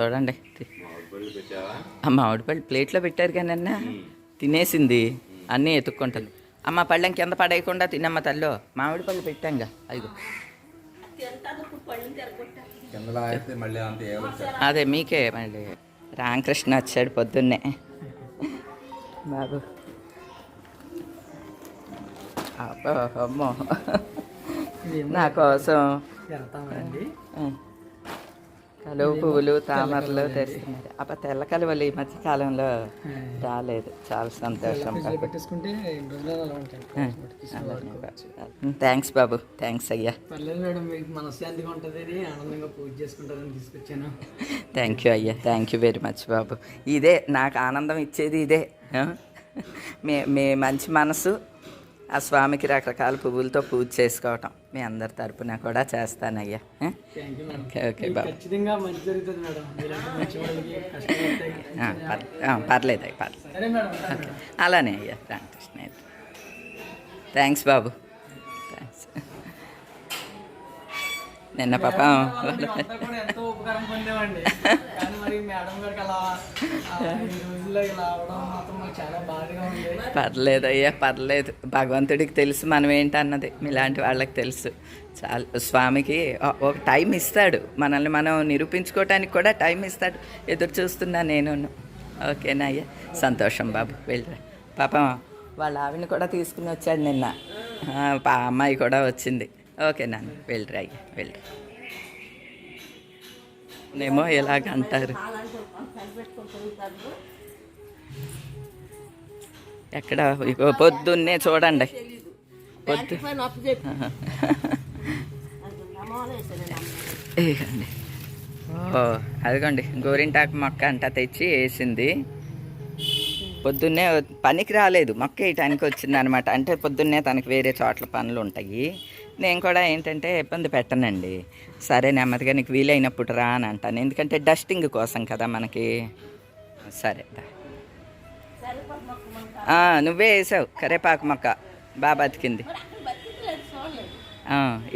చూడండి. మామిడి పళ్ళు ప్లేట్లో పెట్టారు కానీ అన్న తినేసింది. అన్నీ ఎత్తుక్కుంటుంది అమ్మ పళ్ళెం కింద పడేయకుండా తినమ్మ తల్లో. మామిడి పళ్ళు పెట్టాంగా. అదిగో. అదే మీకే మళ్ళీ. రామకృష్ణ వచ్చాడు పొద్దున్నే. బాబు. అమ్మో. నా కోసం. కలువ పువ్వులు తామరలు తెస్తున్నారు. అప్ప తెల్ల కలువలు ఈ మధ్య కాలంలో రాలేదు. చాలా సంతోషం థ్యాంక్స్ బాబు. థ్యాంక్స్ అయ్యా. పర్లేదు మేడం మీకు మనశ్శాంతిగా ఉంటుంది అని ఆనందంగా పూజ చేసుకుంటారని తీసుకొచ్చాను. థ్యాంక్ యూ అయ్యా. థ్యాంక్ యూ వెరీ మచ్ బాబు. ఇదే నాకు ఆనందం ఇచ్చేది ఇదే? మీ మీ మంచి మనసు ఆ స్వామికి రకరకాల పువ్వులతో పూజ చేసుకోవటం. మీ అందరి తరపున కూడా చేస్తానయ్యా. ఓకే ఓకే బాబు. పర్లేదు. అయ్యి పర్లేదు మేడం అలానే అయ్యా రామకృష్ణ థ్యాంక్స్ బాబు. థ్యాంక్స్ నిన్న పాపం మరి మేడం గారికి అలా ఈ రోజుల్లో ఇలా అవడం మాత్రం చాలా బాధగా ఉంది. పర్లేదు అయ్యా పర్లేదు. భగవంతుడికి తెలుసు మనం ఏంటన్నది. మీలాంటి వాళ్ళకి తెలుసు. చాలా. స్వామికి ఒక టైం ఇస్తాడు. మనల్ని మనం నిరూపించుకోవటానికి కూడా టైం ఇస్తాడు. ఎదురు చూస్తున్నా నేను ఓకేనా అయ్యా? సంతోషం బాబు. వెళ్ళరా. పాపం వాళ్ళ ఆవిడని కూడా తీసుకుని వచ్చాడు నిన్న. పా అమ్మాయి కూడా వచ్చింది. ఓకే నాన్న. వెళ్ళరా అయ్యా. వెళ్ళరా. నేమో ఎలాగ అంటారు? ఎక్కడ? పొద్దున్నే చూడండి. పొద్దు ఇదిగోండి. ఓ అదిగోండి. గోరింటాకు మొక్క అంట తెచ్చి వేసింది. పొద్దున్నే పనికి రాలేదు. మొక్క వేయటానికి వచ్చింది అనమాట అంటే పొద్దున్నే తనకి వేరే చోట్ల పనులు ఉంటాయి. నేను కూడా ఏంటంటే ఇబ్బంది పెట్టనండి. సరే నెమ్మదిగా నీకు వీలైనప్పుడు రా అని అంటాను. ఎందుకంటే డస్టింగ్ కోసం కదా మనకి. సరే నువ్వే వేసావు కరేపాకు మొక్క. బాగా బతికింది.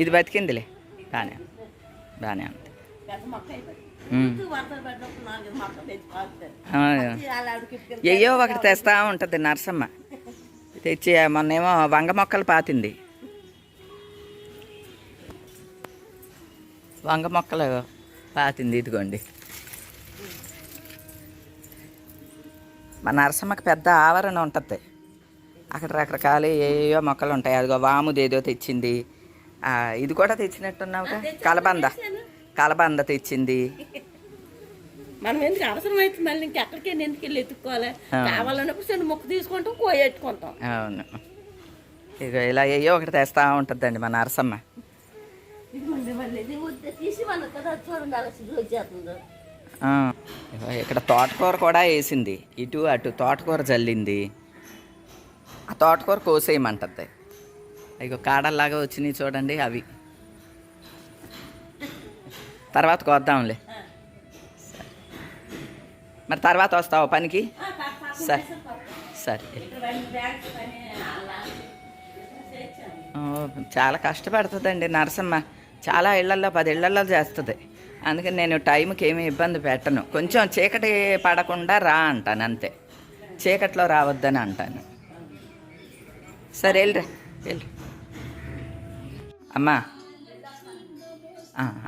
ఇది బతికిందిలే. బాగానే. బాగానే ఉంది. ఎయ్యో ఒకటి తెస్తా ఉంటుంది నరసమ్మ. తెచ్చి మొన్నేమో వంగ మొక్కలు పాతింది. వంగ మొక్కలు పాతింది ఇదిగోండి. మా నరసమ్మకి పెద్ద ఆవరణ ఉంటుంది. అక్కడ రకరకాల ఏయో మొక్కలు ఉంటాయి. అదిగో వాముది ఏదో తెచ్చింది. ఇది కూడా తెచ్చినట్టున్నావుగా? కలబంద. కలబంద తెచ్చింది. మనం ఎందుకు అవసరం అయితే మళ్ళీ ఇంకెక్కడికి ఎందుకు వెళ్ళి ఎత్తుక్కోవాలి? కావాలన్నప్పుడు చిన్న ముక్క తీసుకుంటాం కోయెట్టుకుంటాం. అవును. ఇక ఇలా ఏయో ఒకటి తెస్తా ఉంటుందండి మా నరసమ్మ ఇక్కడ తోటకూర కూడా వేసింది. ఇటు అటు తోటకూర జల్లింది. ఆ తోటకూర కోసేయమంటది. ఇగో కాడల్లాగా వచ్చినాయి చూడండి అవి. తర్వాత కోద్దాంలే. మరి తర్వాత వస్తావా పనికి? సరే సరే. చాలా కష్టపడుతుందండి నరసమ్మ. చాలా ఇళ్ళలో పది ఇళ్ళలో చేస్తుంది. అందుకని నేను టైంకి ఏమీ ఇబ్బంది పెట్టను. కొంచెం చీకటి పడకుండా రా అంటాను అంతే. చీకట్లో రావద్దని అంటాను. సరే వెళ్ళరా వెళ్ళి. అమ్మా.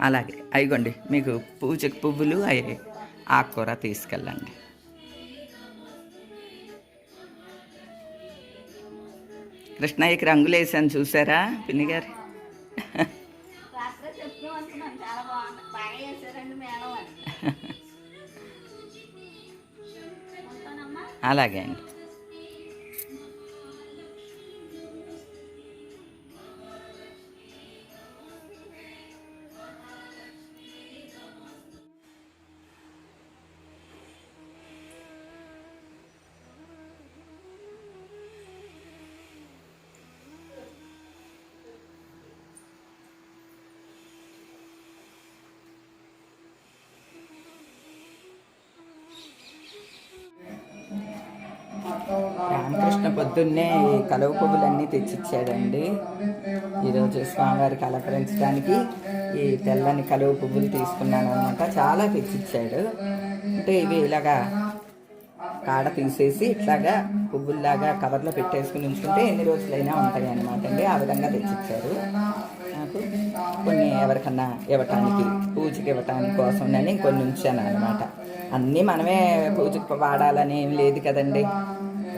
అలాగే. అయిగోండి. మీకు పూజకు పువ్వులు అవి ఆకుకూర తీసుకెళ్ళండి. కృష్ణయ్యకి రంగులు వేసాను చూసారా పిన్ని అలాగే అండి. పొద్దున్నే కలువ పువ్వులన్నీ తెచ్చిచ్చాడండి. ఈరోజు స్వామివారికి అలంకరించడానికి ఈ తెల్లని కలువ పువ్వులు తీసుకున్నాను అనమాట చాలా తెచ్చిచ్చాడు. అంటే ఇవి ఇలాగా కాడ తీసేసి ఇట్లాగా పువ్వుల్లాగా కవర్లో పెట్టేసుకుని ఉంచుకుంటే ఎన్ని రోజులైనా ఉంటాయి అనమాట అండి. ఆ విధంగా తెచ్చిచ్చారు. నాకు కొన్ని ఎవరికన్నా ఇవ్వటానికి పూజకి ఇవ్వటానికి కోసం నేను కొన్ని ఉంచాను అనమాట అన్నీ మనమే పూజకి వాడాలని ఏం లేదు కదండి.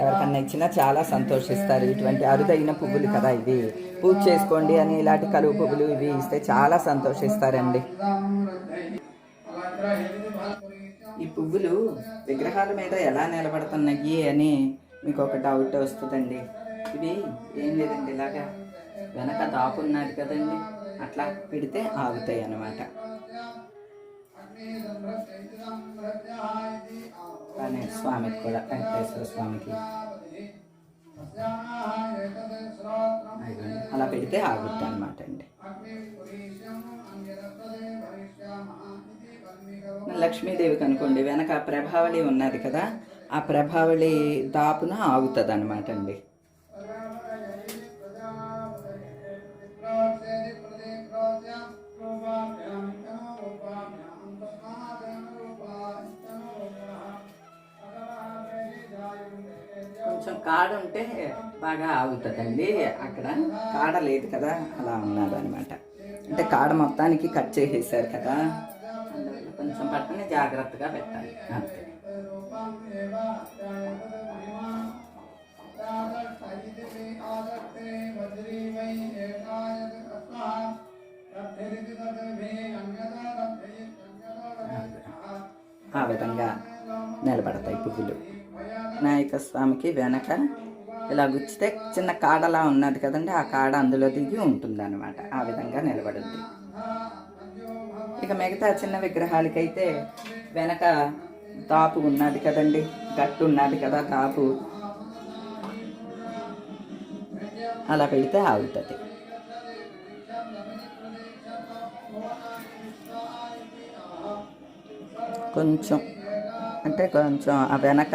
ఎవరికన్నా ఇచ్చినా చాలా సంతోషిస్తారు. ఇటువంటి అరుదైన పువ్వులు కదా ఇవి. పూజ చేసుకోండి అని ఇలాంటి కలువు పువ్వులు ఇవి ఇస్తే చాలా సంతోషిస్తారండి. ఈ పువ్వులు విగ్రహాల మీద ఎలా నిలబడుతున్నాయి అని మీకు ఒక డౌట్ వస్తుందండి. ఇవి ఏం లేదండి ఇలాగా వెనక దాపున్నది కదండి. అట్లా పెడితే ఆగుతాయి అన్నమాట. కానీ స్వామికి కూడా వెంకటేశ్వర స్వామికి. అలా పెడితే ఆగుద్ది అనమాట అండి. లక్ష్మీదేవికి అనుకోండి వెనక ఆ ప్రభావళి ఉన్నది కదా ఆ ప్రభావళి దాపున ఆగుతుంది అనమాట అండి. కాడ ఉంటే బాగా ఆగుతుందండి. అక్కడ కాడ లేదు కదా అలా ఉన్నారు అనమాట అంటే కాడ మొత్తానికి కట్ చేసేసారు కదా. అందువల్ల కొంచెం పట్టుకుని జాగ్రత్తగా పెట్టాలి. అంతే. ఆ విధంగా నిలబడతాయి పువ్వులు. వినాయక స్వామికి వెనక ఇలా గుచ్చితే చిన్న కాడలా ఉన్నది కదండి ఆ కాడ అందులో దిగి ఉంటుంది అనమాట ఆ విధంగా నిలబడుద్ది. ఇక మిగతా చిన్న విగ్రహాలకైతే వెనక తాపు ఉన్నది కదండి గట్టు ఉన్నది కదా తాపు అలా పెడితే ఆగుతుంది. కొంచెం అంటే కొంచెం ఆ వెనక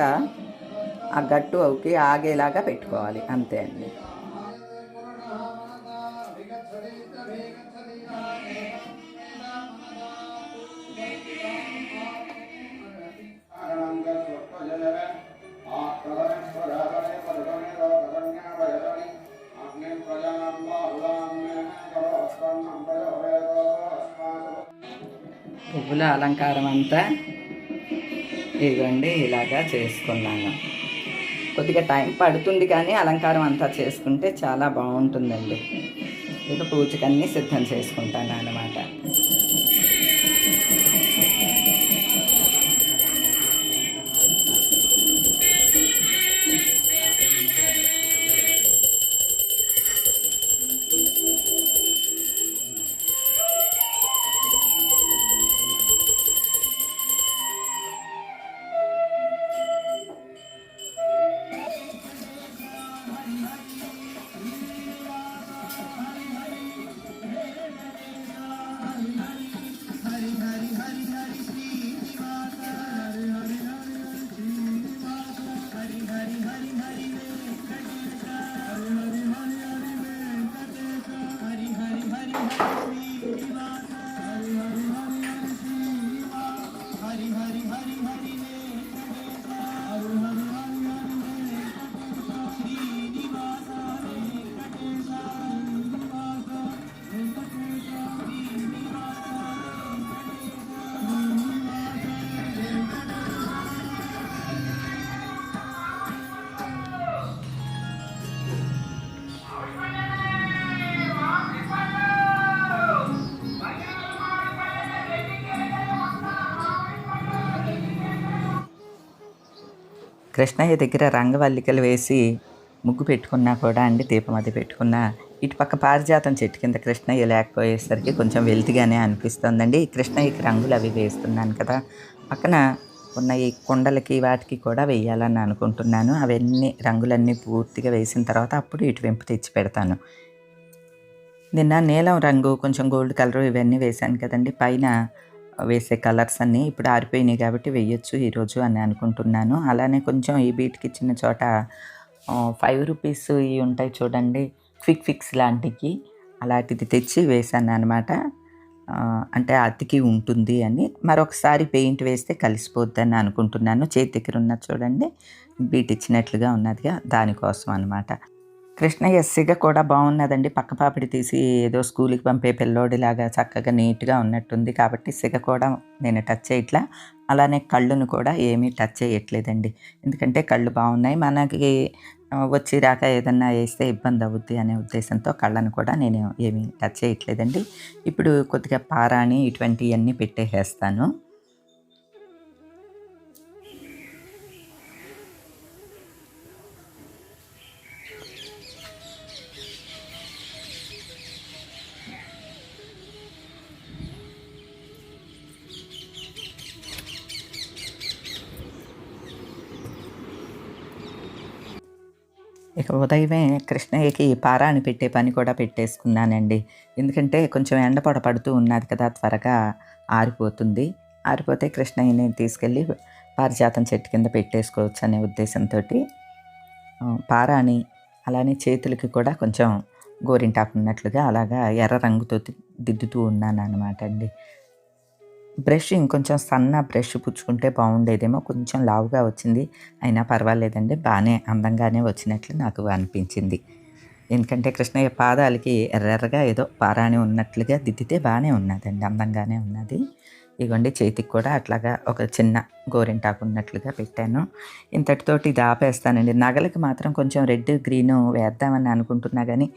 ఆ గట్టు అవుకి ఆగేలాగా పెట్టుకోవాలి. అంతే అండి. పువ్వుల అలంకారం అంతా ఇదిగోండి ఇలాగా చేసుకున్నాను. కొద్దిగా టైం పడుతుంది కానీ అలంకారం అంతా చేసుకుంటే చాలా బాగుంటుందండి. ఇక పూజకన్నీ సిద్ధం చేసుకుంటాను అన్నమాట కృష్ణయ్య దగ్గర రంగవల్లికలు వేసి ముగ్గు పెట్టుకున్నా కూడా అండి దీపం అది పెట్టుకున్నా ఇటుపక్క పారిజాతం చెట్టు కింద కృష్ణయ్య లేకపోయేసరికి కొంచెం వెల్తిగానే అనిపిస్తుందండి. కృష్ణయ్యకి రంగులు అవి వేస్తున్నాను కదా పక్కన ఉన్న ఈ కుండలకి వాటికి కూడా వేయాలని అనుకుంటున్నాను. అవన్నీ రంగులన్నీ పూర్తిగా వేసిన తర్వాత అప్పుడు ఇటు వెంపు తెచ్చి పెడతాను. నిన్న నీలం రంగు కొంచెం గోల్డ్ కలర్ ఇవన్నీ వేశాను కదండి. పైన వేసే కలర్స్ అన్నీ ఇప్పుడు ఆరిపోయినాయి కాబట్టి వేయొచ్చు ఈరోజు అని అనుకుంటున్నాను. అలానే కొంచెం ఈ బీట్కి ఇచ్చిన చోట ఫైవ్ రూపీస్ ఇవి ఉంటాయి చూడండి క్విక్ ఫిక్స్ లాంటివి అలాంటిది తెచ్చి వేశాను అనమాట అంటే అతికి ఉంటుంది అని. మరొకసారి పెయింట్ వేస్తే కలిసిపోద్దని అనుకుంటున్నాను. చేతి దగ్గర ఉన్నది చూడండి బీట్ ఇచ్చినట్లుగా ఉన్నదిగా దానికోసం అనమాట కృష్ణయ్య సిగ కూడా బాగున్నదండి. పక్క పాపిడి తీసి ఏదో స్కూల్కి పంపే పిల్లోడిలాగా చక్కగా నీట్గా ఉన్నట్టుంది కాబట్టి సిగ కూడా నేను టచ్ చేయట్లా అలానే కళ్ళును కూడా ఏమీ టచ్ చేయట్లేదండి. ఎందుకంటే కళ్ళు బాగున్నాయి. మనకి వచ్చి రాక ఏదన్నా వేస్తే ఇబ్బంది అవుద్ది అనే ఉద్దేశంతో కళ్ళను కూడా నేను ఏమీ టచ్ చేయట్లేదండి. ఇప్పుడు కొద్దిగా పారాణి ఇటువంటివన్నీ పెట్టేసేస్తాను. ఉదయమే కృష్ణయ్యకి పారాని పెట్టే పని కూడా పెట్టేసుకున్నానండి. ఎందుకంటే కొంచెం ఎండపొడ పడుతూ ఉన్నది కదా త్వరగా ఆరిపోతుంది. ఆరిపోతే కృష్ణయ్యని తీసుకెళ్ళి పారిజాతం చెట్టు కింద పెట్టేసుకోవచ్చు అనే ఉద్దేశంతో పారాని అలానే చేతులకి కూడా కొంచెం గోరింటాకు ఉన్నట్లుగా అలాగా ఎర్ర రంగుతో దిద్దుతూ ఉన్నాను అనమాట అండి. బ్రష్ ఇంకొంచెం సన్న బ్రష్ పుచ్చుకుంటే బాగుండేదేమో. కొంచెం లావుగా వచ్చింది. అయినా పర్వాలేదండి. బాగానే అందంగానే వచ్చినట్లు నాకు అనిపించింది. ఎందుకంటే కృష్ణయ్య పాదాలకి ఎర్రెర్రగా ఏదో పారాణి ఉన్నట్లుగా దిద్దితే బాగానే ఉన్నదండి. అందంగానే ఉన్నది. ఇగోండి చేతికి కూడా అట్లాగా ఒక చిన్న గోరింటాకు ఉన్నట్లుగా పెట్టాను. ఇంతటితోటి ఇది ఆపేస్తానండి నగలకి మాత్రం కొంచెం రెడ్ గ్రీన్ వేద్దామని అనుకుంటున్నా కానీ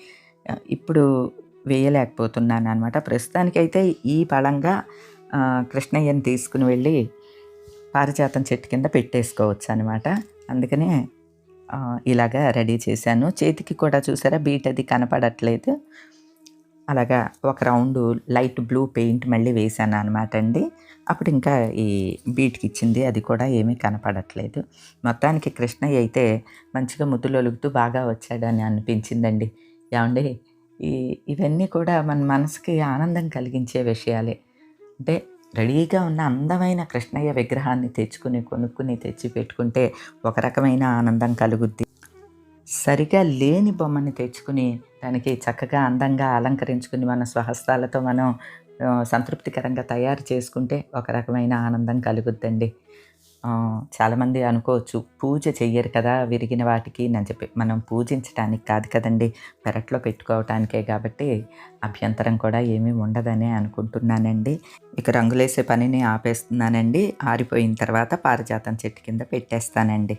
ఇప్పుడు వేయలేకపోతున్నాను అనమాట ప్రస్తుతానికైతే ఈ పళంగా కృష్ణయ్యని తీసుకుని వెళ్ళి పారిజాతం చెట్టు కింద పెట్టేసుకోవచ్చు అనమాట అందుకనే ఇలాగా రెడీ చేశాను. చేతికి కూడా చూసారా బీట్ అది కనపడట్లేదు. అలాగా ఒక రౌండ్ లైట్ బ్లూ పెయింట్ మళ్ళీ వేసాను అనమాట అండి. అప్పుడు ఇంకా ఈ బీట్కి ఇచ్చింది అది కూడా ఏమీ కనపడట్లేదు. మొత్తానికి కృష్ణయ్య అయితే మంచిగా ముద్దులొలుగుతూ బాగా వచ్చాడని అనిపించిందండి. ఏమండి ఈ ఇవన్నీ కూడా మన మనసుకి ఆనందం కలిగించే విషయాలే. అంటే రెడీగా ఉన్న అందమైన కృష్ణయ్య విగ్రహాన్ని తెచ్చుకుని కొనుక్కుని తెచ్చి పెట్టుకుంటే ఒక రకమైన ఆనందం కలుగుద్ది. సరిగా లేని బొమ్మని తెచ్చుకుని దానికి చక్కగా అందంగా అలంకరించుకుని మన స్వహస్తాలతో మనం సంతృప్తికరంగా తయారు చేసుకుంటే ఒక రకమైన ఆనందం కలుగుద్దండి. చాలామంది అనుకోవచ్చు పూజ చెయ్యరు కదా విరిగిన వాటికి అని చెప్పి. మనం పూజించడానికి కాదు కదండి పెరట్లో పెట్టుకోవటానికే కాబట్టి అభ్యంతరం కూడా ఏమీ ఉండదని అనుకుంటున్నానండి. ఇక రంగులేసే పనిని ఆపేస్తున్నానండి. ఆరిపోయిన తర్వాత పారిజాతం చెట్టు కింద పెట్టేస్తానండి.